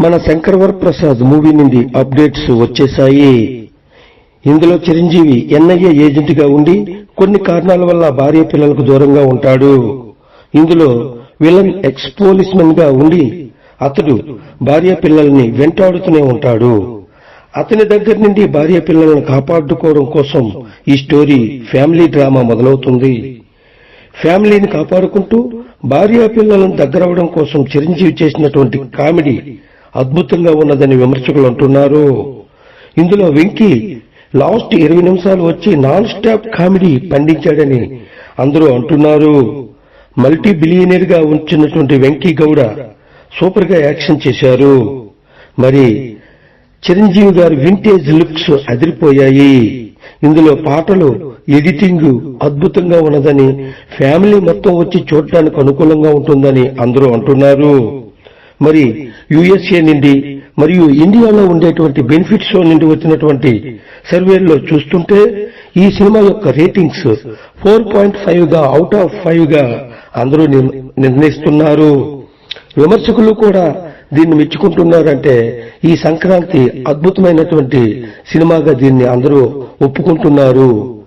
మన శంకరవర ప్రసాద్ మూవీ నుండి అప్డేట్స్ వచ్చేశాయి. ఇందులో చిరంజీవి ఎన్ఐఏ ఏజెంట్గా ఉండి కొన్ని కారణాల వల్ల భార్య పిల్లలకు దూరంగా ఉంటాడు. ఇందులో విలన్ ఎక్స్ పోలీస్మెన్గా ఉండి అతడు భార్య పిల్లల్ని వెంటాడుతూనే ఉంటాడు. అతని దగ్గర నుండి భార్య పిల్లలను కాపాడుకోవడం కోసం ఈ స్టోరీ ఫ్యామిలీ డ్రామా మొదలవుతుంది. ఫ్యామిలీని కాపాడుకుంటూ భార్య పిల్లలను దగ్గరవడం కోసం చిరంజీవి చేసినటువంటి కామెడీ అద్భుతంగా ఉన్నదని విమర్శకులు అంటున్నారు. ఇందులో వెంకీ లాస్ట్ ఇరవై నిమిషాలు వచ్చి నాన్ స్టాప్ కామెడీ పండించాడని అందరూ అంటున్నారు. మల్టీ బిలియనీర్గా ఉంచినటువంటి వెంకీ గౌడ సూపర్గా యాక్షన్ చేశారు. మరి చిరంజీవి గారి వింటేజ్ లుక్స్ అదిరిపోయాయి. ఇందులో పాటలు ఎడిటింగ్ అద్భుతంగా ఉన్నదని ఫ్యామిలీ మొత్తం వచ్చి చూడటానికి అనుకూలంగా ఉంటుందని అందరూ అంటున్నారు. మరి యుఎస్ఏ నుండి మరియు ఇండియాలో ఉండేటువంటి బెనిఫిట్ షో నుండి వచ్చినటువంటి సర్వేల్లో చూస్తుంటే ఈ సినిమా యొక్క రేటింగ్స్ ఫోర్ పాయింట్ ఫైవ్గా అవుట్ ఆఫ్ ఫైవ్గా అందరూ నిర్- నిర్ణయిస్తున్నారు. విమర్శకులు కూడా దీన్ని మెచ్చుకుంటున్నారంటే ఈ సంక్రాంతి అద్భుతమైనటువంటి సినిమాగా దీన్ని అందరూ ఒప్పుకుంటున్నారు.